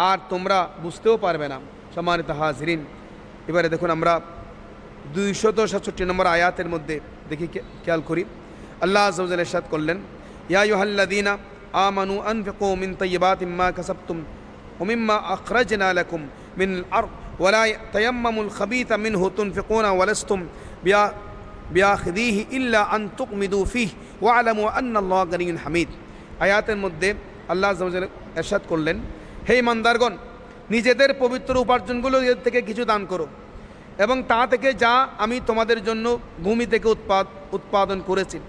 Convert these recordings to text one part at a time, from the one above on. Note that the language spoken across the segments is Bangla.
আর তোমরা বুঝতেও পারবে না সম্মানিত হাজরিন এবারে দেখুন আমরা দুইশত সাতষট্টি নম্বর আয়াতের মধ্যে দেখি কে- খেয়াল করি আল্লাহ আজল এরশাদ করলেন ইয়া ইউহাল্লাদিনা আমানু আনফিকু মিন তাইয়্যিবাতি মা কাসাবতুম ومما أخرجنا لكم من الأرض ولا تيمموا الخبيث منه تنفقون ولستم بيا- بياخذيه إلا أن تقمدوا فيه واعلموا أن الله غني حميد আয়াতের মধ্যে আল্লাহ আজল এরশাদ করলেন হে ইমানদারগণ, নিজেদের পবিত্র উপার্জনগুলো এর থেকে কিছু দান করো এবং তা থেকে যা আমি তোমাদের জন্য ভূমি থেকে উৎপাদ, উৎপাদন করেছি।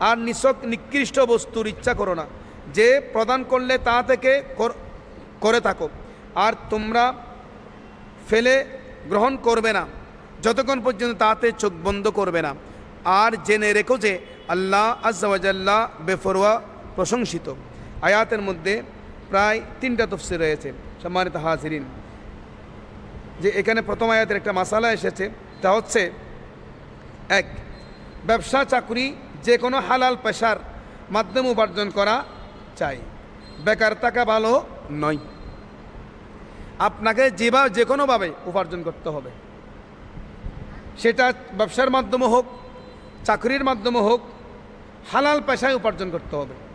আর নিছক নিকৃষ্ট বস্তুর ইচ্ছা করো না। যে প্রদান করলে তা থেকে কর- থাকো। আর তোমরা ফেলে গ্রহণ করবে না। যতক্ষণ পর্যন্ত তাতে চোখ বন্ধ করবে না। আর জেনে রেখো যে আল্লাহ আজ্জাওয়াজাল্লাহ বেফরোয়া প্রশংসিত। আয়াতের মধ্যে প্রায় তিনটা তফসির রয়েছে, সম্মানিত হাজিরিন। যে এখানে প্রথম আয়াতের একটা মাসালা এসেছে, তা হচ্ছে, এক, ব্যবসা, চাকরি যে কোনো হালাল পেশার মাধ্যমে উপার্জন করা চাই। বেকার থাকা ভালো নয়। আপনাকে যেভাবে যে কোনোভাবে উপার্জন করতে হবে। সেটা ব্যবসার মাধ্যমে হোক, চাকরির মাধ্যমে হোক, হালাল পেশায় উপার্জন করতে হবে।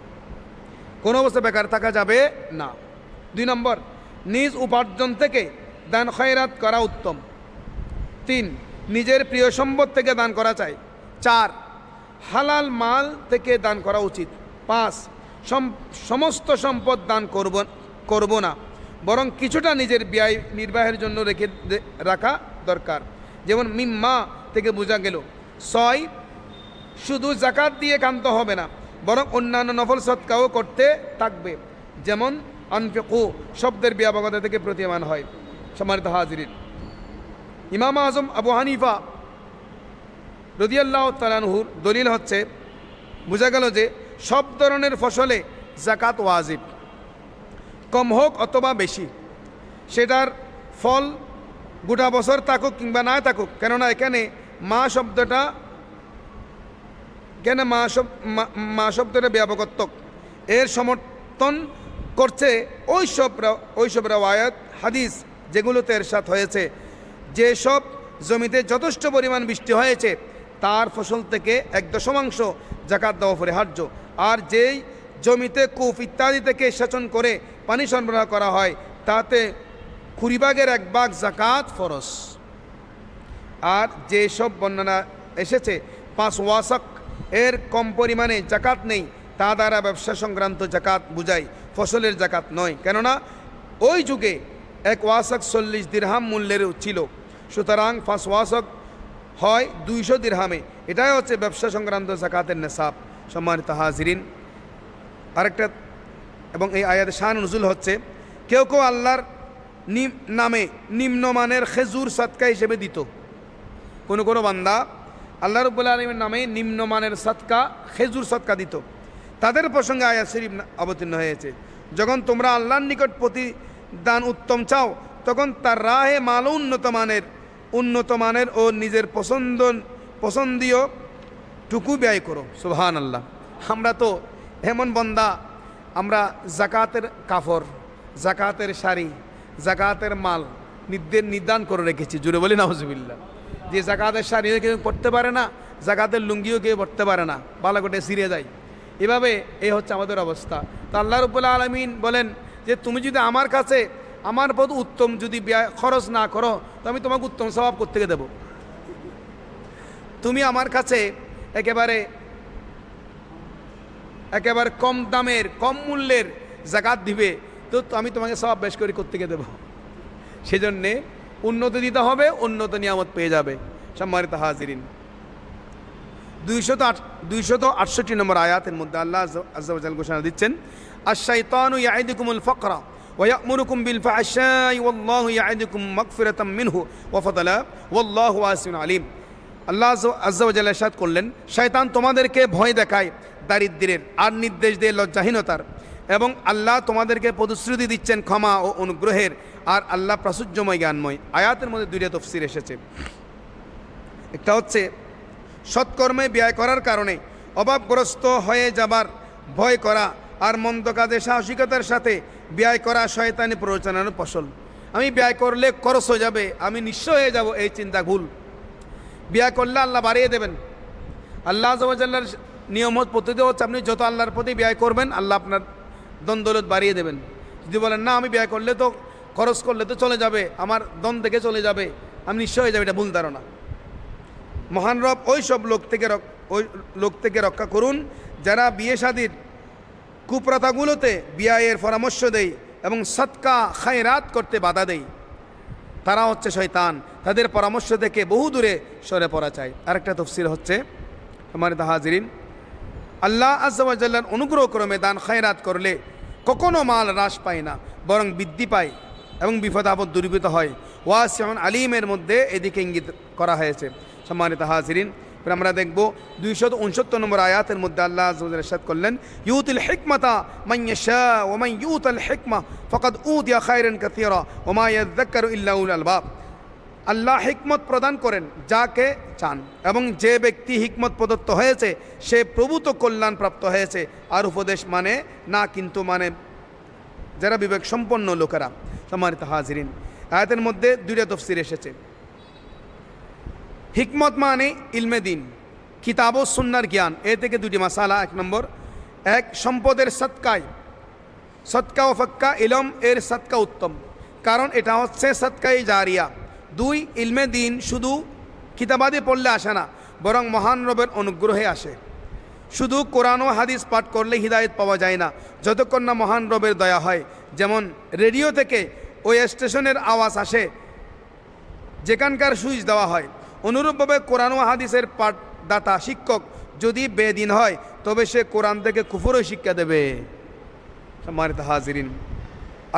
কোনো অবস্থা বেকার থাকা যাবে না। দুই নম্বর, নিজ উপার্জন থেকে দান খয়রাত করা উত্তম। তিন, নিজের প্রিয় সম্পদ থেকে দান করা চাই। চার, হালাল মাল থেকে দান করা উচিত। পাঁচ, সম- সমস্ত সম্পদ দান করব করব না। বরং কিছুটা নিজের ব্যয় নির্বাহের জন্য রেখে রাখা দরকার। যেমন মিম্মা থেকে বোঝা গেল। ছয়, শুধু জাকাত দিয়ে কান্ত হবে না। বরং অন্যান্য নফল সৎকাও করতে থাকবে। যেমন আনফিকু, শব্দের ব্যাপকতা থেকে প্রতীয়মান হয়। সম্মানিত হাজিরিন। ইমাম আজম আবু হানিফা রদিয়াল্লাহ তালানহুর দলিল হচ্ছে, বোঝা গেল যে সব ধরনের ফসলে জাকাত ওয়াজিব। কম হোক অথবা বেশি। সেটার ফল গোটা বছর থাকুক কিংবা না থাকুক, কেননা এখানে মা শব্দটা কেন মা শব মা- মা শব্দটা ব্যাপকত্বক? এর সমর্থন করছে ওই সব রা- ওই সব রাওয়ায়াত হাদিস, যেগুলোতে এরশাদ হয়েছে। যেসব জমিতে যথেষ্ট পরিমাণ বৃষ্টি হয়েছে, তার ফসল থেকে এক দশমাংশ জাকাত দেওয়া পরিহার্য আর যেই জমিতে কূপ ইত্যাদি থেকে সেচন করে পানি সরবরাহ করা হয়, তাতে কুড়িবাগের এক ভাগ জাকাত ফরস আর যেসব বর্ণনা এসেছে, পাঁচ ওয়াসক এর কম পরিমাণে জাকাত নেই। তা দ্বারা ব্যবসা সংক্রান্ত জাকাত বুঝায় ফসলের জাকাত নয়। কেননা, ওই যুগে এক ওয়াসক চল্লিশ দিরহাম মূল্যের ছিল। সুতরাং পাঁচ ওয়াসক হয় দুইশো দিরহামে। এটাই হচ্ছে ব্যবসা সংক্রান্ত জাকাতের নেশাব। সম্মানিত হাজিরিন, আরেকটা এবং এই আয়াত শাহ নজুল হচ্ছে, কেউ কেউ আল্লাহর নামে নিম্নমানের খেজুর সৎকা হিসেবে দিত। কোনো কোনো বান্দা আল্লাহ রব্বুল আলমের নামে নিম্নমানের সৎকা খেজুর সৎকা দিত। তাদের প্রসঙ্গে আয়াত শরীফ অবতীর্ণ হয়েছে। যখন তোমরা আল্লাহর নিকট প্রতিদান উত্তম চাও, তখন তার রাহে মালও উন্নত মানের উন্নত মানের ও নিজের পছন্দ পছন্দীয় টুকু ব্যয় করো। সুবহান আল্লাহ আমরা তো এমন বন্দা, আমরা জাকাতের কাফর জাকাতের শাড়ি জাকাতের মাল নির্দেশ নির্দান করে রেখেছি। জুড়ে বলি নাহজুবিল্লা যে জাকাতের শাড়িও কেউ পড়তে পারে না, জাকাতের লুঙ্গিও কেউ পড়তে পারে না। বালাকোটে সিরে যায়। এভাবে এই হচ্ছে আমাদের অবস্থা। তা আল্লাহ রব্বুল্লা আলমিন বলেন যে, তুমি যদি আমার কাছে আমার পদ উত্তম যদি খরচ না করো, তো আমি তোমাকে উত্তম স্বভাব করতে দেবো? তুমি আমার কাছে একেবারে একেবারে কম দামের, কম মূল্যের জাকাত দিবে, তো তো আমি তোমাকে সব বেশ করে করতে গিয়ে দেবো? সেজন্যে উন্নতি দিতে হবে উন্নত নিয়ামত পেয়ে যাবে সম্মানিত হাজিরিন দুইশত আট দুইশত আটষট্টি নম্বর আয়াতের মধ্যে আল্লাহ আজ্জাল ঘোষণা দিচ্ছেন আশাইতানু ইয়াইদুকুমুল ফকরা ويأمركم بالفحشاء والله يعدكم مغفرة منه وفضلا والله واسع عليم আল্লাহ আজ্জাওয়াজাল সাদ করলেন শয়তান তোমাদেরকে ভয় দেখায় দারিদ্রের আর নির্দেশ দিয়ে লজ্জাহীনতার এবং আল্লাহ তোমাদেরকে প্রতিশ্রুতি দিচ্ছেন ক্ষমা ও অনুগ্রহের আর আল্লাহ প্রাচুর্যময় জ্ঞানময়। আয়াতের মধ্যে দুইটা তফসির এসেছে। একটা হচ্ছে, সৎকর্মে ব্যয় করার কারণে অভাবগ্রস্ত হয়ে যাবার ভয় করা আর মন্দ কাজে সাহসিকতার সাথে ব্যয় করা শয়তানি প্ররোচনার ফসল। আমি ব্যয় করলে খরচ হয়ে যাবে, আমি নিঃস্ব হয়ে যাব, এই চিন্তা ভুল। ব্যয় করলে আল্লাহ বাড়িয়ে দেবেন। আল্লাহ আজমাল্লার নিয়মত পদ্ধতি হচ্ছে, আপনি যত আল্লাহর প্রতি ব্যয় করবেন, আল্লাহ আপনার দ্বন্দ্বলত বাড়িয়ে দেবেন। যদি বলেন, না, আমি ব্যয় করলে তো খরচ করলে তো চলে যাবে, আমার দন থেকে চলে যাবে, আমি নিশ্চয় হয়ে যাবে, এটা ভুল ধারণা। মহান রব ওই সব লোক থেকে ওই লোক থেকে রক্ষা করুন, যারা বিয়ে শাদির কুপ্রথাগুলোতে বিয়ায়ের পরামর্শ দেয় এবং সৎকা খায়রাত করতে বাধা দেয়, তারা হচ্ছে শয়তান। তাদের পরামর্শ থেকে বহু দূরে সরে পড়া চায় আরেকটা তফসির হচ্ছে আমার হাজিরিন আল্লাহ আজ্লার অনুগ্রহ ক্রমে দান খায়রাত করলে কখনো মাল হ্রাস পায় না, বরং বৃদ্ধি পায়। এবং বিপদ আপদ দূরীভূত হয়। ওয়াসিয়ন আলিমের মধ্যে এদিকে ইঙ্গিত করা হয়েছে। সম্মানিত হাজিরিন আমরা দেখব দুইশত উনসত্তর নম্বর আয়াতের মধ্যে আল্লাহ সাদ করলেন, ইউতুল হিকমতা মাইয়াশা ওমাই ইউত আল হিকমা ফকত উদ ইয়া খায়রেন কাথিরা ওমা ইয়াদ্দাক্কারু ইল্লাউল আলবাব। আল্লাহ হিকমত প্রদান করেন যাকে চান এবং যে ব্যক্তি হিকমত প্রদত্ত হয়েছে, সে প্রভূত কল্যাণ প্রাপ্ত হয়েছে। আর উপদেশ মানে না, কিন্তু মানে যারা বিবেক সম্পন্ন লোকেরা। সম্মানিত হাজিরিন। আয়াতের মধ্যে দুইটা তফসির এসেছে। হিকমত মানে ইলমে দিন, কিতাব সুন্নার জ্ঞান। এ থেকে দুটি মাসালা, এক নম্বর। এক, সম্পদের সৎকায়। সৎকা ও ফক্কা ইলম এর সৎকা উত্তম। কারণ এটা হচ্ছে সৎকাই জারিয়া। দুই, ইলমে দিন শুধু কিতাবাদি পড়লে আসে না, বরং মহান রবের অনুগ্রহে আসে। শুধু কোরআন ও হাদিস পাঠ করলে হিদায়ত পাওয়া যায় না, যতক্ষণ না মহান রবের দয়া হয়। যেমন রেডিও থেকে ওই স্টেশনের আওয়াজ আসে, যেখানকার সুইচ দেওয়া হয়। অনুরূপভাবে কোরআন ও হাদিসের পাঠদাতা, শিক্ষক যদি বেদিন হয়, তবে সে কোরআন থেকে কুফুরও শিক্ষা দেবে। হাজিরিন,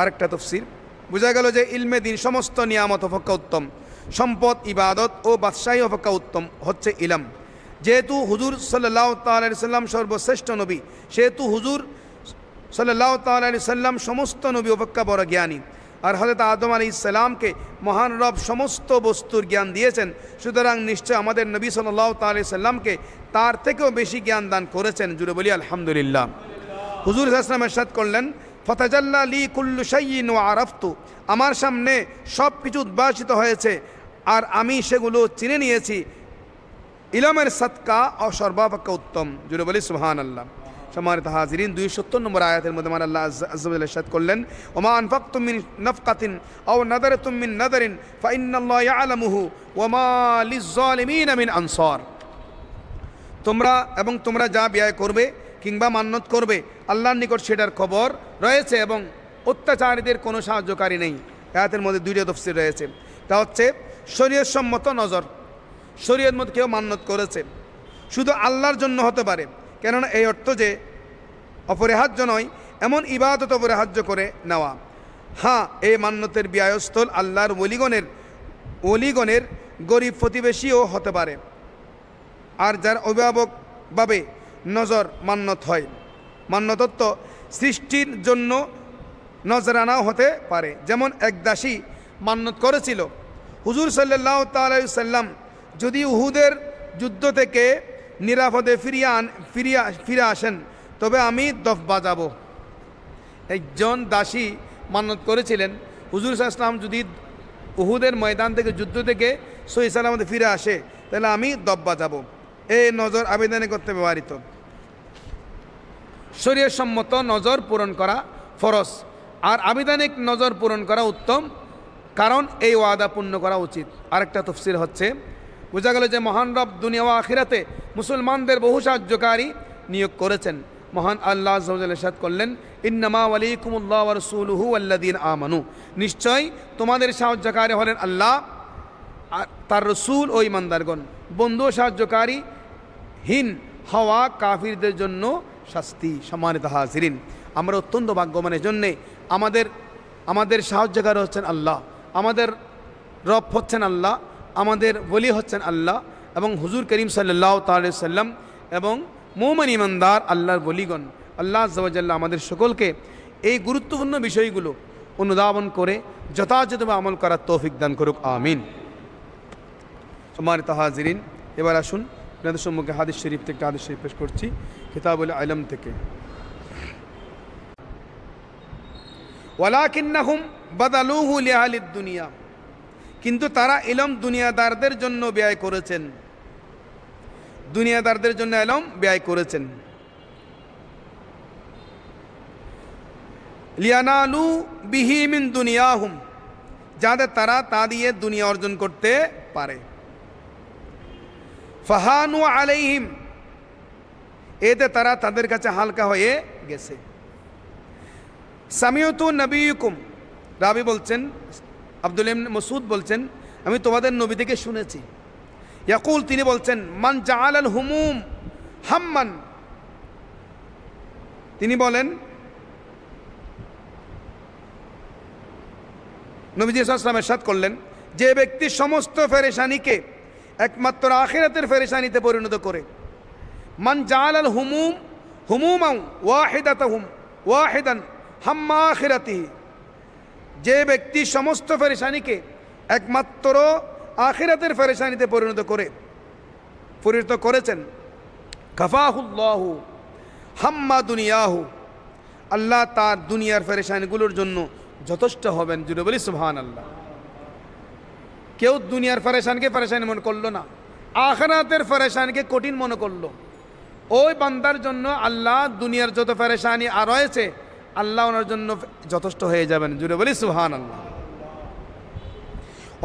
আরেকটা তফসির। বোঝা গেল যে ইলমে দিন সমস্ত নিয়ামত অপেক্ষা উত্তম। সম্পদ, ইবাদত ও বাদশাহী অপেক্ষা উত্তম হচ্ছে ইলম। যেহেতু হুজুর সাল্লাহ তালি সাল্লাম সর্বশ্রেষ্ঠ নবী, সেহেতু হুজুর সাল্লাহ তালি সাল্লাম সমস্ত নবী অপেক্ষা বড় জ্ঞানী। আর হজরত আদম আলী ইসলামকে মহান রব সমস্ত বস্তুর জ্ঞান দিয়েছেন। সুতরাং নিশ্চয় আমাদের নবী সাল্লাহ তালি সাল্লামকে তার থেকেও বেশি জ্ঞান দান করেছেন। জুড়ে বলি, আলহামদুলিল্লাহ। হুজুর ইসলাম এরশাদ করলেন, ফতাজাল্লা লি কুল্লু সাইয়িন ও আরফতু। আমার সামনে সব কিছু উদ্ভাসিত হয়েছে, আর আমি সেগুলো চিনে নিয়েছি। ইলমের সৎকা ও উত্তম। জুড়ে বলি সুহান আল্লাহ সম্মানিত হাজিরিন দুই সত্তর নম্বর আয়াতের মধ্যে মান আল্লাহ আজ্জাল সাদ করলেন, ওমা আনফাক তুমিন নফকাতিন ও নাদারে তুমিন নাদারিন ফাইনাল্লাহ ইয়ালামুহু ওমা লিজ্জালিমিন মিন আনসার। তোমরা এবং তোমরা যা ব্যয় করবে কিংবা মান্যত করবে, আল্লাহর নিকট সেটার খবর রয়েছে এবং অত্যাচারীদের কোনো সাহায্যকারী নেই। আয়াতের মধ্যে দুইটা তফসির রয়েছে। তা হচ্ছে শরীয়ত সম্মত নজর। শরীয়ত মধ্যে কেউ মান্যত করেছে। শুধু আল্লাহর জন্য হতে পারে কেননা এই অর্থ যে অপরিহার্য নয়, এমন ইবাদত অপরিহার্য করে নেওয়া। হ্যাঁ এই মান্যতের ব্যয়স্থল আল্লাহর অলিগণের অলিগণের গরিব প্রতিবেশীও হতে পারে। আর যার অভিভাবকভাবে নজর মান্যত হয়, মান্যতত্ব সৃষ্টির জন্য নজরানাও হতে পারে। যেমন এক দাসী মান্যত করেছিল, হুজুর সাল্লাহ তাল্লাম যদি উহুদের যুদ্ধ থেকে নিরাপদে ফিরিয়ে আন ফিরিয়া, ফিরে আসেন। তবে আমি দফ বাজাবো। একজন দাসী মান্যত করেছিলেন। হুজুর ইসলাম যদি উহুদের ময়দান থেকে, যুদ্ধ থেকে সহি সালামতে ফিরে আসে, তাহলে আমি দফ বাজাবো। এই নজর আবেদনে করতে ব্যবহৃত। শরীয় সম্মত নজর পূরণ করা ফরজ। আর আবিধানিক নজর পূরণ করা উত্তম। কারণ এই ওয়াদা পূর্ণ করা উচিত। আরেকটা তফসিল হচ্ছে বোঝা গেল যে মহান রব দুনিয়া আখিরাতে মুসলমানদের বহু সাহায্যকারী নিয়োগ করেছেন। মহান আল্লাহ সাদ করলেন, ইন্নামা আলিকুমুল্লাহ রসুলহু আল্লাদিন আমানু। নিশ্চয় তোমাদের সাহায্যকারী হলেন আল্লাহ আর তার রসুল ও ইমানদারগণ বন্ধু সাহায্যকারী হীন হওয়া কাফিরদের জন্য শাস্তি, সম্মানিত হাজিরিন। আমরা অত্যন্ত ভাগ্যমানের জন্যে আমাদের আমাদের সাহায্যকার হচ্ছেন আল্লাহ। আমাদের রব হচ্ছেন আল্লাহ। আমাদের বলি হচ্ছেন আল্লাহ এবং হুজুর করিম সাল্লাহ তাল্লাম সাল্লাম এবং মৌমান ইমানদার আল্লাহর বলিগণ আল্লাহ জওয়াজাল্লাহ আমাদের সকলকে এই গুরুত্বপূর্ণ বিষয়গুলো অনুধাবন করে যথাযথভাবে আমল করার তৌফিক দান করুক, আমিন। সম্মানিত হাজিরিন, এবার আসুন আপনাদের সম্মুখে হাদিস শরীফ থেকে হাদিস শরীফ পেশ করছি, কিতাবুল আলম থেকে। ওয়ালাকিন্নাহুম বাদালুহু লিহালিদ দুনিয়া। কিন্তু তারা ইলম দুনিয়াদারদের জন্য ব্যয় করেছেন। দুনিয়াদারদের জন্য এলম ব্যয় করেছেন। লিয়ানালু বিহিমিন দুনিয়াহুম যাতে তারা তা দিয়ে দুনিয়া অর্জন করতে পারে। ফাহানু আলাইহিম, এতে তারা তাদের কাছে হালকা হয়ে গেছে। সামিয়তু নবীকুম রাবি বলছেন আব্দুল ইবনে মসুদ বলছেন, আমি তোমাদের নবী থেকে শুনেছি। ইয়াকুল, তিনি বলছেন, মান জাআল আল হুমুম হাম্মান। তিনি বলেন, নবীজি সাল্লাম এরশাদ করলেন, যে ব্যক্তি সমস্ত ফেরেশানিকে একমাত্র আখিরাতের ফেরেশানিতে পরিণত করে, মান জাল আল হুমুম হুমুমাউ ওয়াহিদাতাহুম, ওয়াহিদান হাম্মা আখিরাতিহি। যে ব্যক্তি সমস্ত ফেরেশানিকে একমাত্র আখিরাতের ফেরেশানিতে পরিণত করে, পরিণত করেছেন। কাফাহুল্লাহু হাম্মা দুনিয়াহু। আল্লাহ তার দুনিয়ার ফেরেশানিগুলোর জন্য যথেষ্ট হবেন জুড়ে বলি সুবহান আল্লাহ কেউ দুনিয়ার ফেরেশানকে ফেরেশানি মনে করল না, আখরাতের ফেরেশানকে কঠিন মনে করল। ওই বান্দার জন্য আল্লাহ দুনিয়ার যত ফেরেশানি আর রয়েছে আল্লাহ ওনার জন্য যথেষ্ট হয়ে যাবেন। জুড়ে বলি সুহান আল্লাহ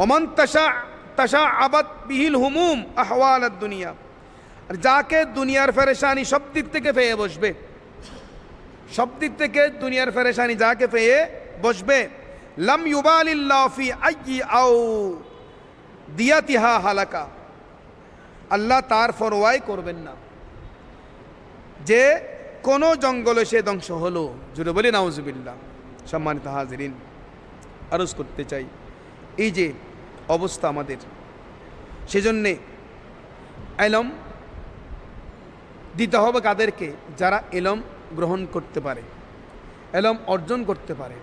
ওমান তাশা তাশা আবাদ বিহিল হুমুম আহওয়াল দুনিয়া। আর যাকে দুনিয়ার ফেরেশানি সব দিক থেকে পেয়ে বসবে, সব দিক থেকে দুনিয়ার ফেরেশানি যাকে পেয়ে বসবে, লাম ইউবালিল্লাহ ফি আইয়ি আও দিয়াতিহা হালাকা। আল্লাহ তার ফরওয়াই করবেন না। যে কোনো জঙ্গলে সে ধ্বংস হলো। জুড়ে বলি, নাউজুবিল্লাহ, সম্মানিত হাজিরিন, আরজ করতে চাই। এই যে অবস্থা আমাদের, সেজন্যে এলম দিতে হবে কাদেরকে যারা এলম গ্রহণ করতে পারে, এলম অর্জন করতে পারে।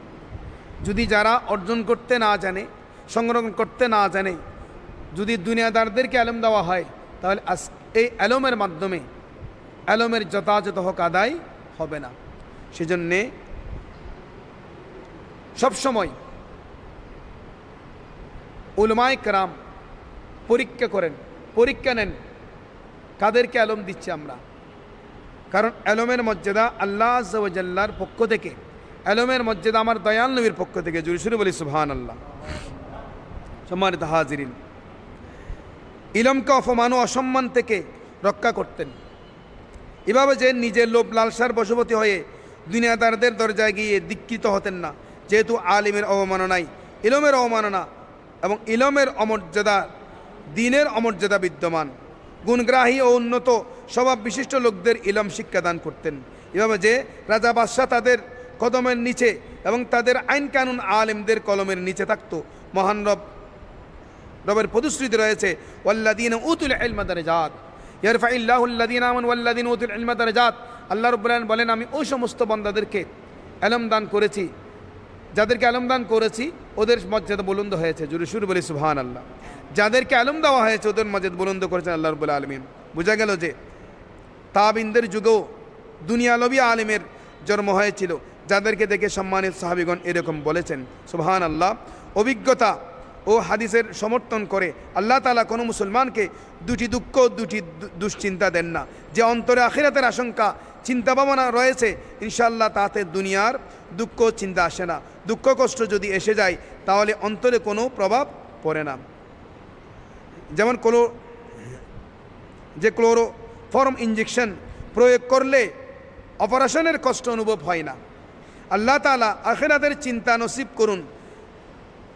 যদি যারা অর্জন করতে না জানে, সংরক্ষণ করতে না জানে, যদি দুনিয়াদারদেরকে এলম দেওয়া হয়, তাহলে এই এলমের মাধ্যমে এলমের যথাযথ হক আদায় হবে না। সেজন্যে সবসময় উলমায় কারাম পরীক্ষা করেন, পরীক্ষা নেন কাদেরকে আলম দিচ্ছি আমরা। কারণ এলমের মর্যাদা আল্লাহ জাল্লার পক্ষ থেকে এলমের মর্যাদা আমার দয়াল নবীর পক্ষ থেকে জুড়ে শুরু বলি সুবহান আল্লাহ সম্মানিত হাজিরিন, ইলমকে অপমান ও অসম্মান থেকে রক্ষা করতেন। এভাবে যে নিজের লোভ লালসার বশবতী হয়ে দুনিয়াদারদের দরজায় গিয়ে দীক্ষিত হতেন না, যেহেতু আলিমের অবমাননাই ইলমের অবমাননা এবং ইলমের অমর্যাদা, দিনের অমর্যাদা বিদ্যমান। গুণগ্রাহী ও উন্নত স্বভাব বিশিষ্ট লোকদের ইলম শিক্ষাদান করতেন। এভাবে যে রাজা বাদশাহ তাদের কদমের নিচে এবং তাদের আইন কানুন আলেমদের কলমের নিচে থাকতো, মহান রব, রবের প্রতিশ্রুতি রয়েছে ওয়াল্লাদিন উতুল ইলমা দারাজাত। আল্লাহ রব্বুল বলেন আমি ওই সমস্ত বন্দাদেরকে এলম দান করেছি। যাদেরকে আলম দান করেছি, ওদের মর্যাদা বুলন্দ হয়েছে। জুড়ে শুরু বলি সুবহান আল্লাহ যাদেরকে আলম দেওয়া হয়েছে, ওদের মর্যাদা বুলন্দ করেছেন আল্লাহ রব্বুল আলমিন। বোঝা গেল যে, তাবিনদের যুগেও দুনিয়ালবী আলিমের জন্ম হয়েছিল। যাদেরকে দেখে সম্মানিত সাহাবিগণ এরকম বলেছেন। সুবহান আল্লাহ অভিজ্ঞতা ও হাদিসের সমর্থন করে, আল্লাহ তালা কোনো মুসলমানকে দুটি দুঃখ দুটি দুশ্চিন্তা দেন না। যে অন্তরে আখিরাতের আশঙ্কা চিন্তা ভাবনা রয়েছে ইনশাল্লাহ তাতে দুনিয়ার দুঃখ চিন্তা আসে না। দুঃখ কষ্ট যদি এসে যায়, তাহলে অন্তরে কোনো প্রভাব পড়ে না। যেমন কোনো যে ক্লোরো ফর্ম ইঞ্জেকশন প্রয়োগ করলে অপারেশনের কষ্ট অনুভব হয় না। আল্লাহ তালা আখেরাতের চিন্তা নসিব করুন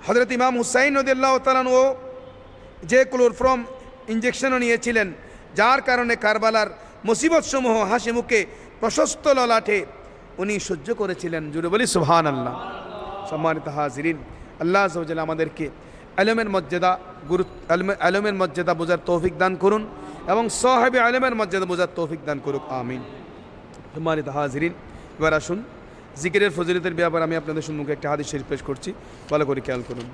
হজরত ইমাম হুসাইন নদীল্লাহ ও যে ক্লোরফ্রম ইঞ্জেকশনও নিয়েছিলেন, যার কারণে কারবালার মুসিবতসমূহ হাসি মুখে প্রশস্ত ললাটে উনি সহ্য করেছিলেন। জুড়ে বলি সুহান আল্লাহ সম্মানিত হাজিরিন, আল্লাহ সহজাল আমাদেরকে আলমের মর্যাদা গুরু আলমে- আলমের মর্যাদা বোঝার তৌফিক দান করুন এবং সাহেবে আলমের মর্যাদা বোঝার তৌফিক দান করুক, আমিন। সম্মানিত হাজিরিন, এবার আসুন জিকিরের ফজিলতের ব্যাপারে আমি আপনাদের সম্মুখে একটা হাদিস শরীফ পেশ করছি। ভালো করে খেয়াল করুন।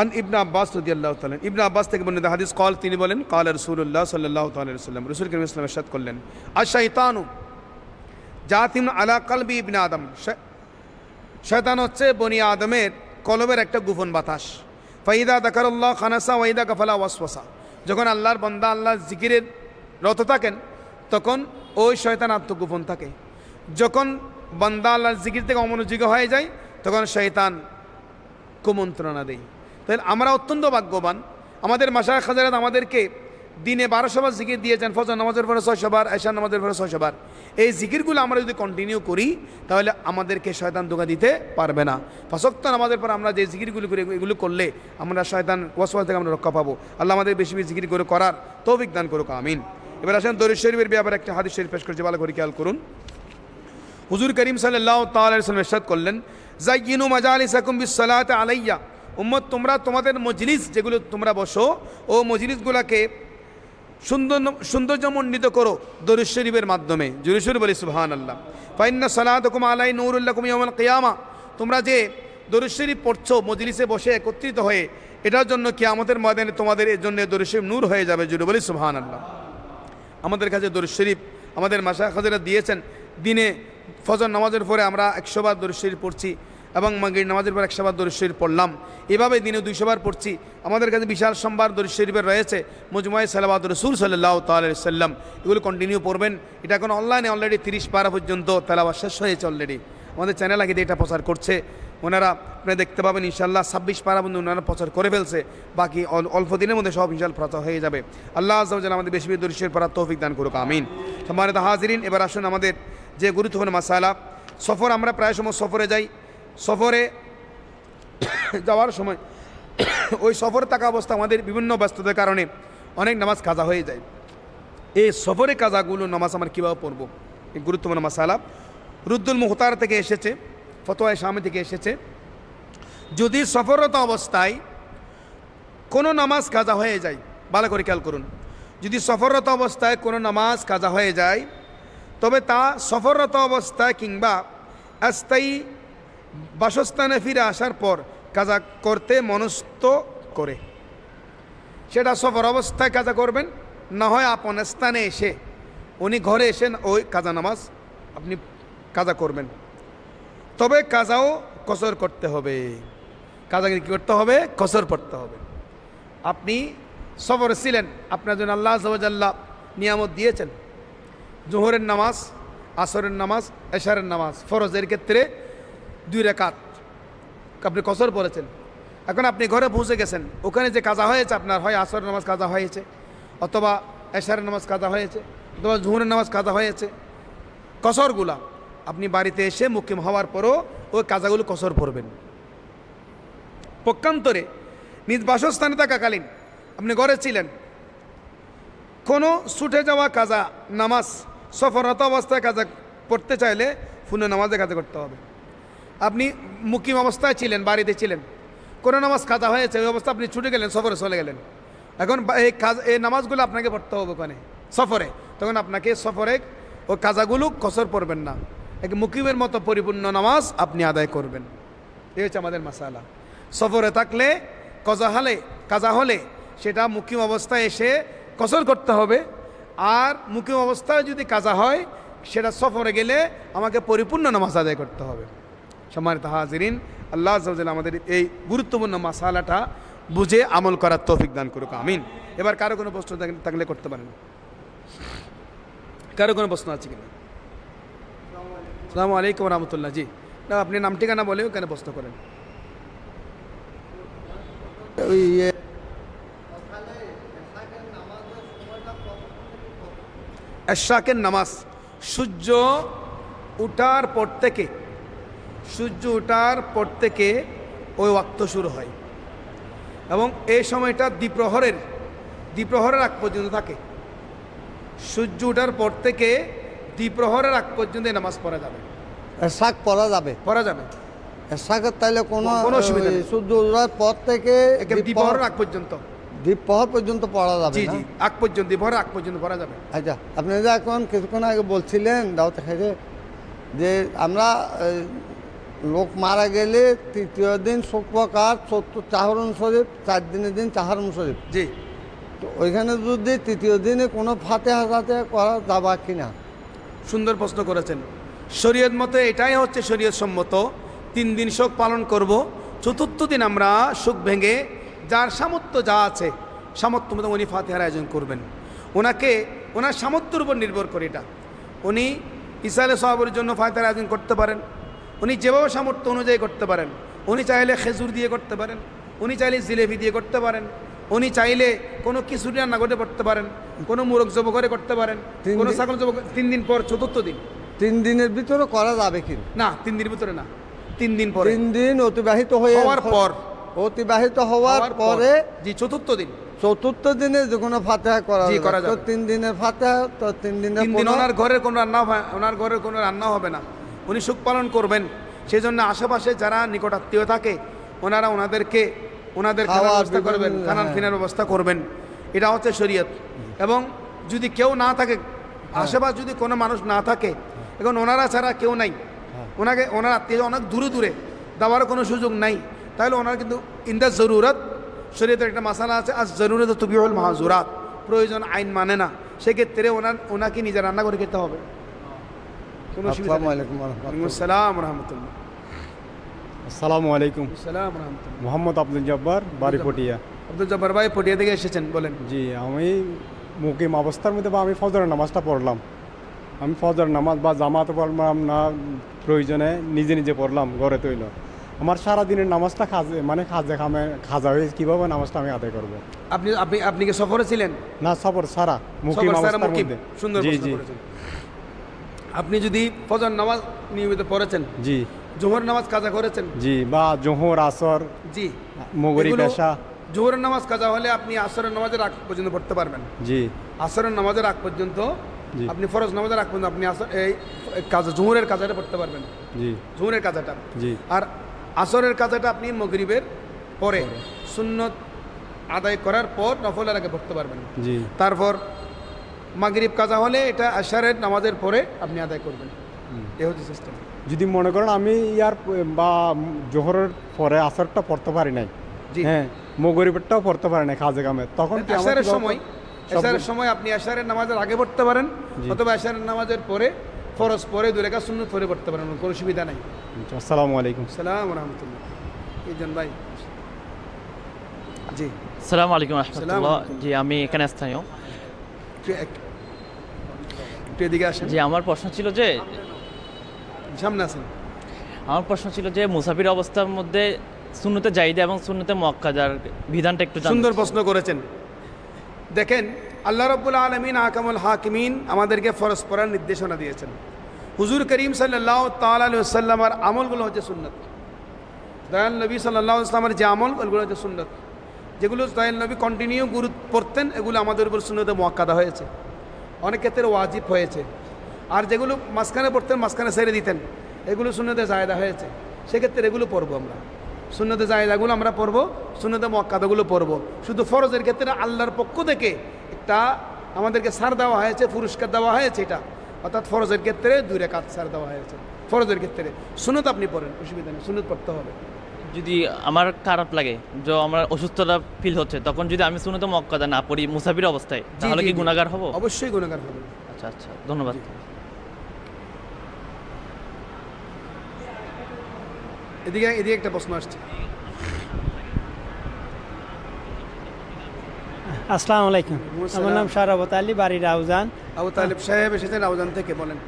আন ইবনা আব্বাস রদি আল্লাহ তালেন ইবনা আব্বাস থেকে বর্ণিত হাদিস কল তিনি বলেন কাল রসুল্লাহ সাল্লাহ তাল্লাম রসুল করিম ইসলাম এরশাদ করলেন আর শাহিতানু জাতিম আলা কালবি ইবনা আদম। শয়তান হচ্ছে বনি আদমের কলবের একটা গোপন বাতাস। ফাইদা দাকারুল্লাহ খানাসা ওয়াইদা কাফালা ওয়াসওয়াসা। যখন আল্লাহর বন্দা আল্লাহর জিকিরের রত থাকেন, তখন ওই শয়তান আত্মগোপন থাকে। যখন বান্দা আল্লাহর জিকির থেকে অমনোযোগী হয়ে যায়, তখন শয়তান কুমন্ত্রণা দেই তাহলে আমরা অত্যন্ত ভাগ্যবান। আমাদের মাসা খাজারাত আমাদেরকে দিনে বারোশো বার জিকির দিয়েছেন, ফজর নামাজের পরে ছয়শো বার, এশার নামাজের পরে ছয়শো বার। এই জিকিরগুলো আমরা যদি কন্টিনিউ করি, তাহলে আমাদেরকে শয়তান ধোকা দিতে পারবে না। ফাঁসক্ত নামাজের পর আমরা যে জিকিরগুলো করি, এগুলো করলে আমরা শয়তান ওয়াসওয়াস থেকে আমরা রক্ষা পাবো। আল্লাহ আমাদের বেশি বেশি জিকির করে করার তৌফিক দান করুক, আমিন। এবার আসেন দরিদ শরীফের ব্যাপারে একটা হাদিস শরীফ পেশ করছে, ভালো করে খেয়াল করুন। হুজুর করিম সাল্লাহ তাল্লাম এরশাদ করলেন জাইনু সাকুম বিসালাত আলাইয়া উম্মত তোমরা তোমাদের মজলিস যেগুলো তোমরা বসো, ও মজলিসগুলোকে সুন্দর সৌন্দর্যমণ্ডিত করো দরুদ শরীফের মাধ্যমে। জুরি শরীফ বলি সুবহান আল্লাহ ফাইন্না সালাতুকুম আলাই নুরুল্লাহ কুম ইয়ামাল কিয়ামা। তোমরা যে দরুদ শরীফ পড়ছো, মজলিসে বসে একত্রিত হয়ে, এটার জন্য কি আমাদের ময়দানে তোমাদের এর জন্য দরুদ শরীফ নূর হয়ে যাবে। জুরি বলি সুবহান আল্লাহ আমাদের কাছে দরুদ শরীফ আমাদের মাসা খাজেরা দিয়েছেন। দিনে ফজর নামাজের পরে আমরা একশো বার দরুদ পড়ছি এবং মাগির নামাজের পর একশো বার দরুদ পড়লাম। এভাবে দিনে দুইশো বার পড়ছি। আমাদের কাছে বিশাল সোমবার দরুদ রয়েছে মজমুয়াই সালাবাদ রসুল সাল্লাহ সাল্লাম এগুলো কন্টিনিউ করবেন এটা এখন অনলাইনে অলরেডি তিরিশ পারা পর্যন্ত তেলাওয়া শেষ হয়েছে অলরেডি আমাদের চ্যানেল আগে এটা প্রচার করছে। ওনারা আপনারা দেখতে পাবেন ইনশাল্লাহ ছাব্বিশ পারা বন্ধু ওনারা প্রচার করে ফেলছে। বাকি অল- অল্প দিনের মধ্যে সব ইনশাল প্রচার হয়ে যাবে। আল্লাহ আজাল আমাদের বেশি বেশি দৃশ্যের পড়ার তৌফিক দান করুক, আমিন। সম্মানিত হাজিরিন, এবার আসুন আমাদের যে গুরুত্বপূর্ণ মাসালা সফর আমরা প্রায় সময় সফরে যাই। সফরে যাওয়ার সময় ওই সফরে থাকা অবস্থা আমাদের বিভিন্ন ব্যস্ততার কারণে অনেক নামাজ কাজা হয়ে যায়। এই সফরে কাজাগুলো নামাজ আমার কীভাবে পড়ব? এই গুরুত্বপূর্ণ মাসালা রুদ্দুল মুখতার থেকে এসেছে, ফতোয়া স্বামী থেকে এসেছে। যদি সফররত অবস্থায় কোনো নামাজ কাজা হয়ে যায়, ভালো করে খেয়াল করুন। যদি সফররত অবস্থায় কোনো নামাজ কাজা হয়ে যায় তবে তা সফররত অবস্থায় কিংবা স্থায়ী বাসস্থানে ফিরে আসার পর কাজা করতে মনস্থ করে। সেটা সফর অবস্থায় কাজা করবেন, না হয় আপন স্থানে এসে উনি ঘরে এসেন, ওই কাজা নামাজ আপনি কাজা করবেন। তবে কাজাও কসর করতে হবে। কাজাকে কী করতে হবে? কসর পড়তে হবে। আপনি সফর ছিলেন, আপনার জন্য আল্লাহ জবাজাল্লাহ নিয়ামত দিয়েছেন। জোহরের নামাজ, আসরের নামাজ, এশারের নামাজ, ফরজের ক্ষেত্রে দুই রেখাত। আপনি কসর পড়েছেন। এখন আপনি ঘরে পৌঁছে গেছেন। ওখানে যে কাজা হয়েছে, আপনার হয় আসর নামাজ কাজা হয়েছে, অথবা এশারের নামাজ কাজা হয়েছে, অথবা জোহরের নামাজ কাজা হয়েছে। কসরগুলা আপনি বাড়িতে এসে মুকিম হওয়ার পরও ওই কাজাগুলো কসর পড়বেন। পক্ষান্তরে নিজ বাসস্থানে থাকাকালীন আপনি ঘরে ছিলেন। কোনো ছুটে যাওয়া কাজা, নামাজ সফররত অবস্থায় কাজা পড়তে চাইলে ফুনে নামাজে কাজা করতে হবে। আপনি মুকিম অবস্থায় ছিলেন, বাড়িতে ছিলেন। কোনো নামাজ কাজা হয়েছে, ওই অবস্থা আপনি ছুটে গেলেন, সফরে চলে গেলেন। এখন এই কাজ এই নামাজগুলো আপনাকে পড়তে হবে ওখানে, সফরে। তখন আপনাকে সফরে ওই কাজাগুলো কসর পড়বেন না। এক মুকিমের মতো পরিপূর্ণ নামাজ আপনি আদায় করবেন। এই হচ্ছে আমাদের মাসালা। সফরে থাকলে, কজা হলে কাজা হলে সেটা মুকিম অবস্থায় এসে কসর করতে হবে। আর মুকিম অবস্থায় যদি কাজা হয়, সেটা সফরে গেলে আমাকে পরিপূর্ণ নামাজ আদায় করতে হবে। সম্মানিত হাজিরিন, আল্লাহ আজ্জাওয়াজাল্লাহ আমাদের এই গুরুত্বপূর্ণ মাসালাটা বুঝে আমল করার তৌফিক দান করুক, আমিন। এবার কারও কোনো প্রশ্ন থাকলে- করতে পারেন। কারও কোনো প্রশ্ন আছে কিনা? সালামু আলাইকুম রহমতুল্লাহ, জি। না, আপনি নাম ঠিকানা বলেও কেন প্রশ্ন করেন। ওই এশাকের নামাজ। সূর্য উঠার পর থেকে সূর্য উঠার পর থেকে ওই ওয়াক্ত শুরু হয়। এবং এই সময়টা দ্বিপ্রহরের দ্বিপ্রহরের আগ পর্যন্ত থাকে। সূর্য উঠার পর থেকে দ্বিপ্রহরের আগ পর্যন্ত এই নামাজ পড়া যাবে। শাক পরা যাবে? পড়া যাবে। শাকের তাইলে কোনো কোনো অসুবিধা। সূর্য উদয়ের পর থেকে দ্বিপ্রহরের আগ পর্যন্ত। দ্বীপ পর্যন্ত পড়া যাবে জি জি আগ পর্যন্ত দ্বিপ্রহরের আগ পর্যন্ত পড়া যাবে। আচ্ছা আপনি যে এখন কিছুক্ষণ আগে বলছিলেন দাওয়াতে খাইতে যে আমরা লোক মারা গেলে তৃতীয় দিন শুক্রকার চতুর্থ চাহরুন শরীফ চার দিনের দিন চাহরুন শরীফ। জি। তো ওইখানে যদি তৃতীয় দিনে কোনো ফাতে হাজাতে করা যাবা কিনা? সুন্দর প্রশ্ন করেছেন। শরীয়ত মতে এটাই হচ্ছে শরীয়ত সম্মত। তিন দিন শোক পালন করব চতুর্থ দিন আমরা শোক ভেঙে যার সামর্থ্য যা আছে সামর্থ্য মতো উনি ফাতেহার আয়োজন করবেন। ওনাকে ওনার সামর্থ্যের উপর নির্ভর করে এটা। উনি ইসালে সাহাবের জন্য ফাতেহার আয়োজন করতে পারেন। উনি যেভাবে সামর্থ্য অনুযায়ী করতে পারেন। উনি চাইলে খেজুর দিয়ে করতে পারেন। উনি চাইলে জিলেবি দিয়ে করতে পারেন। উনি চাইলে কোনো খিচুড়ি রান্না করে করতে পারেন। কোনো মুরগ জব করে করতে পারেন। কোনো ছাগল জব তিন দিন পর চতুর্থ দিন। তিন দিনের ভিতরে করা যাবে কি না তিন দিনের ভিতরে না। তিন দিন পর। তিন দিন অতিবাহিত হয়ে হওয়ার পর। অতিবাহিত হওয়ার পরে জি চতুর্থ দিন। চতুর্থ দিনে যে কোনো ফাতেহা করা করা যাবে। তিন দিনের ফাতেহা তো তিন দিনের দিন ওনার ঘরের কোনো রান্না ওনার ঘরের কোনো রান্না হবে না। উনি সুখ পালন করবেন। সেই জন্য আশেপাশে যারা নিকট আত্মীয় থাকে ওনারা ওনাদেরকে ওনাদের ব্যবস্থা করবেন খানার হ্যাঁ। ফিনার ব্যবস্থা করবেন। এটা হচ্ছে শরীয়ত। এবং যদি কেউ না থাকে হ্যাঁ। আশেপাশে যদি কোনো মানুষ না থাকে এখন ওনারা ছাড়া কেউ নাই। হ্যাঁ। ওনাকে ওনার আত্মীয় অনেক দূরে দূরে দেওয়ার কোনো সুযোগ নাই। তাহলে ওনার কিন্তু ইন দ্য জরুরত শরীয়তের একটা মশালা আছে আর জরুরত তুবিউল মাহাজুরাত। প্রয়োজন আইন মানে না। সেক্ষেত্রে ওনার ওনাকে নিজে রান্না করে খেতে হবে। কোনো অসুবিধা আসসালামু আলাইকুম ওয়া রাহমাতুল্লাহ। ওয়ালাইকুম আসসালাম রহমতুল্লাহ। আসসালামু আলাইকুম। সালাম রহমতুল্লাহ। মোহাম্মদ আব্দুল জব্বার বাড়ি পটিয়া। আব্দুল জব্বার ভাই পটিয়া থেকে এসেছেন বলেন। জি আমি মুকিম অবস্থার মধ্যে বা আমি ফজরের নামাজটা পড়লাম। আমি ফজর নামাজ বা জামাত পড়লাম না প্রয়োজনে নিজে নিজে পড়লাম ঘরে তৈল। আমার সারা দিনের নামাজটা খাজে মানে খাজে খামে খাজা হয়ে কীভাবে নামাজটা আমি আদায় করব? আপনি আপনি আপনি কি সফরে ছিলেন? না সফর সারা মুকিম সফর সারা অবস্থার মুকিম। মধ্যে। সুন্দর জি জি। আপনি যদি ফজর নামাজ নিয়মিত পড়েছেন জি। জোহর নামাজ কাজা করেছেন? জি বা জোহর আসর জি। মগরি পেশা জোহরের নামাজ কাজা হলে আপনি আসরের নামাজের আগ পর্যন্ত পড়তে পারবেন। জি। আসরের নামাজের আগ পর্যন্ত জি। আপনি ফরজ নামাজের আগ পর্যন্ত আপনি আসর এই কাজা জোহরের কাজাটা পড়তে পারবেন। জি। জোহরের কাজাটা। জি। আর আসরের কাজাটা আপনি মগরিবের পরে সুন্নত আদায় করার পর নফলের আগে পড়তে পারবেন। জি। তারপর মাগরিব কাজা হলে এটা আশারের নামাজের পরে আপনি আদায় করবেন। এ হচ্ছে সিস্টেম যদি মনে করেন আমি ইয়ার বা জোহরের পরে আসরটা পড়তে পারি নাই হ্যাঁ মগরিবেরটাও পড়তে পারি নাই কাজে কামে তখন আশারের সময় আশারের সময় আপনি আশারের নামাজের আগে পড়তে পারেন অথবা আশারের নামাজের পরে ফরজ পরে দু রেখা শূন্য পরে পড়তে পারেন কোনো সুবিধা নাই। আসসালামু আলাইকুম। সালাম রহমতুল্লাহ এইজন ভাই। জি। সালাম আলাইকুম রহমতুল্লাহ। জি আমি এখানে স্থানীয়। একটু একটু এদিকে আসেন। জি আমার প্রশ্ন ছিল যে সামনে আসেন। আমার প্রশ্ন ছিল যে মুসাফির অবস্থার মধ্যে শূন্যতে জাইদা এবং শূন্যতে মক্কাজার বিধানটা একটু সুন্দর প্রশ্ন করেছেন। দেখেন, আল্লাহ রব্বুল আলমিন আকামুল হাকিমিন আমাদেরকে ফরজ পড়ার নির্দেশনা দিয়েছেন। হুজুর করিম সাল্লাহ তাল্লামার আমলগুলো হচ্ছে সুন্নত। দয়াল নবী সাল্লাহ ইসলামের যে আমল ওগুলো হচ্ছে সুন্নত, যেগুলো দয়াল নবী কন্টিনিউ গুরুত্ব পড়তেন, এগুলো আমাদের উপর সুন্নতে মোয়াক্কাদা হয়েছে। অনেক ক্ষেত্রে ওয়াজিব হয়েছে। আর যেগুলো মাঝখানে পড়তেন, মাঝখানে ছেড়ে দিতেন, এগুলো শূন্যতে জায়দা হয়েছে। সেক্ষেত্রে এগুলো পড়ব আমরা। শূন্যতে জায়দাগুলো আমরা পড়ব শূন্যতে মক্কাদাগুলো পড়ব। শুধু ফরজের ক্ষেত্রে আল্লাহর পক্ষ থেকে একটা আমাদেরকে সার দেওয়া হয়েছে পুরস্কার দেওয়া হয়েছে এটা। অর্থাৎ ফরজের ক্ষেত্রে দুই রেখাত সার দেওয়া হয়েছে। ফরজের ক্ষেত্রে সুনত আপনি পড়েন অসুবিধা নেই সুনত পড়তে হবে। যদি আমার খারাপ লাগে যে আমার অসুস্থতা ফিল হচ্ছে তখন যদি আমি শূন্যতে মক্কাজা না পড়ি মুসাফির অবস্থায় তাহলে কি। গুণাগার হব? অবশ্যই গুণাগার হবে। আচ্ছা আচ্ছা ধন্যবাদ। এদিকে এদিকে একটা প্রশ্ন আসছে। আসসালামু আলাইকুম। আমার নাম শারাবত আলী বাড়ি রাউজান আবু তালেব সাহেব এসেছেন আউজান থেকে বলেন।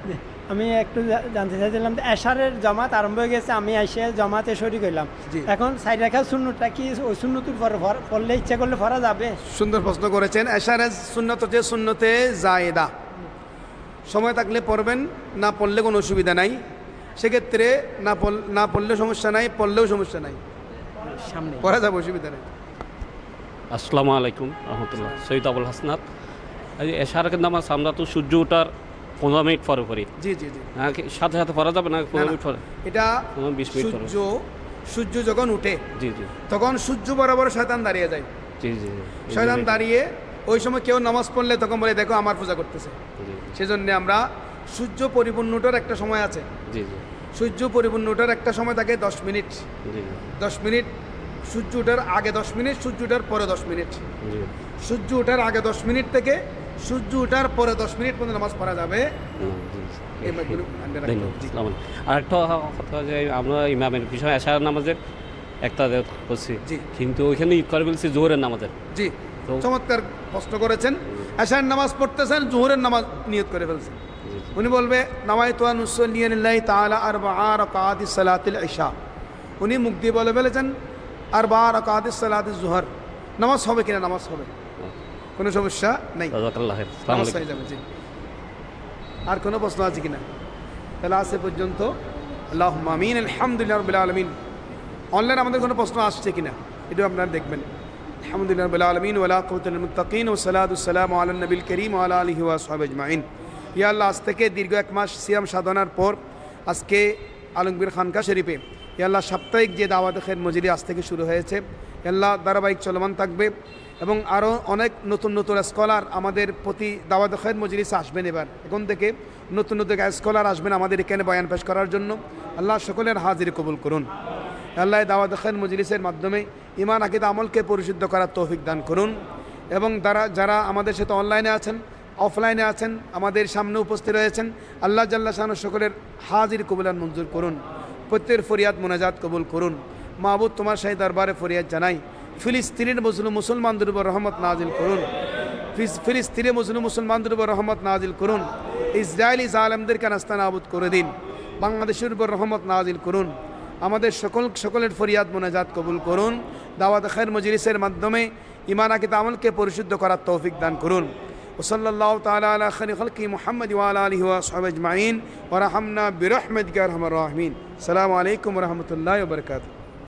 আমি একটু জানতে চাইছিলাম যে এশারের জমাত আরম্ভ হয়ে গেছে আমি এসে জমাতে শরিক হইলাম জি। এখন সাইড রেখা শূন্যটা কি ওই শূন্যতুর পরে পড়লে ইচ্ছা করলে ভরা যাবে? সুন্দর প্রশ্ন করেছেন। এশারের সুন্নত হচ্ছে সুন্নতে জায়েদা। সময় থাকলে পড়বেন না পড়লে কোনো অসুবিধা নাই। সেক্ষেত্রে না না পড়লেও সমস্যা নাই পড়লেও সমস্যা নাই। সামনে। পড়া যাবে অসুবিধা নেই। আসসালামু আলাইকুম রহমতুল্লাহ। সৈয়দ আবুল হাসনাত। এশারের নামাজ আমরা তো সূর্য ওঠার পনেরো মিনিট পরে পড়ি। জি জি জি। হ্যাঁ, সাথে সাথে পড়া যাবে না পনেরো মিনিট পরে? এটা বিশ মিনিট সূর্য সূর্য যখন উঠে জি জি। তখন সূর্য বরাবর শয়তান দাঁড়িয়ে যায়। জি জি। শয়তান দাঁড়িয়ে ওই সময় কেউ নামাজ পড়লে তখন বলে দেখো আমার পূজা করতেছে। সেজন্য আমরা সূর্য পরিপূর্ণ ওঠার একটা সময় আছে। জি জি। সূর্য পরিপূর্ণ ওঠার একটা সময় থাকে দশ মিনিট। দশ মিনিট সূর্য ওঠার আগে দশ মিনিট সূর্য ওঠার পরে দশ মিনিট। সূর্য ওঠার আগে দশ মিনিট থেকে সূর্য ওঠার পরে দশ মিনিট পর্যন্ত নামাজ পড়া যাবে। আর। আরেকটা কথা যে আমরা ইমামের বিষয় এশার নামাজের একটা করছি। জি। কিন্তু ওইখানে ঈদ করে ফেলছি জোহরের নামাজের। জি। চমৎকার প্রশ্ন করেছেন। এশার নামাজ পড়তেছেন জোহরের নামাজ নিয়ত করে ফেলছেন। উনি বলবে নামাই তোয়া আরবা রাকাতি সালাতিল ইশা। উনি মুখ দিয়ে বলে ফেলেছেন আরবা রাকাতি সালাতিল জোহর। নামাজ হবে কিনা? নামাজ হবে। কোনো সমস্যা নেই। আর কোনো প্রশ্ন আছে কিনা? তাহলে এ পর্যন্ত আল্লাহ মামিন আলহামদুলিল্লাহ রবিল আলমিন। অনলাইন আমাদের কোনো প্রশ্ন আসছে কিনা? এটাও আপনারা দেখবেন। আলহামদুলিল্লাহ রবিল আলমিন ওলা কৌতুল মুতাকিন ও সালাদুসালাম আল নবিল করিম আলা আলহি ওয়াসাব আজমাইন। আল্লাহ, আজ থেকে দীর্ঘ এক মাস সিয়াম সাধনার পর আজকে আলমগীর খানকা শরীফে। আল্লাহ, সাপ্তাহিক যে দাওয়াত খের মজুরি আজ থেকে শুরু হয়েছে। আল্লাহ, ধারাবাহিক চলমান থাকবে এবং আরও অনেক নতুন নতুন স্কলার আমাদের প্রতি দাওয়াত খের মজলিসে আসবেন এবার। এখন থেকে নতুন নতুন স্কলার আসবেন আমাদের এখানে বয়ান পেশ করার জন্য। আল্লাহ সকলের হাজির কবুল করুন। আল্লাহ দাওয়াত খের মজলিসের মাধ্যমে ইমান আকিদ আমলকে পরিশুদ্ধ করার তৌফিক দান করুন। এবং তারা যারা আমাদের সাথে অনলাইনে আছেন অফলাইনে আছেন, আমাদের সামনে উপস্থিত রয়েছেন। আল্লাহ জাল্লা শাহানু সকলের হাজির কবুলান মঞ্জুর করুন। প্রত্যেকের ফরিয়াদ মোনাজাত কবুল করুন। মাহবুদ তোমার শাহী দরবারে ফরিয়াদ জানাই। ফিলিস্তিনের মুসলিম মুসলমানদের উপর রহমত নাজিল করুন। ফিস- ফিলিস্তিনে মুসলিম মুসলমানদের উপর রহমত নাজিল করুন। ইসরায়েলি জালেমদেরকে নাস্তা নাবুদ করে দিন। বাংলাদেশের উপর রহমত নাজিল করুন। আমাদের সকল সকলের ফরিয়াদ মোনাজাত কবুল করুন। দাওয়াত খের মজলিসের মাধ্যমে ইমান আকিদ আমলকে পরিশুদ্ধ করার তৌফিক দান করুন। وصلى الله تعالى على خير خلقه محمد وعلى آله وصحبه أجمعين. ورحمنا برحمتك يا أرحم الراحمين. السلام عليكم ورحمة الله وبركاته.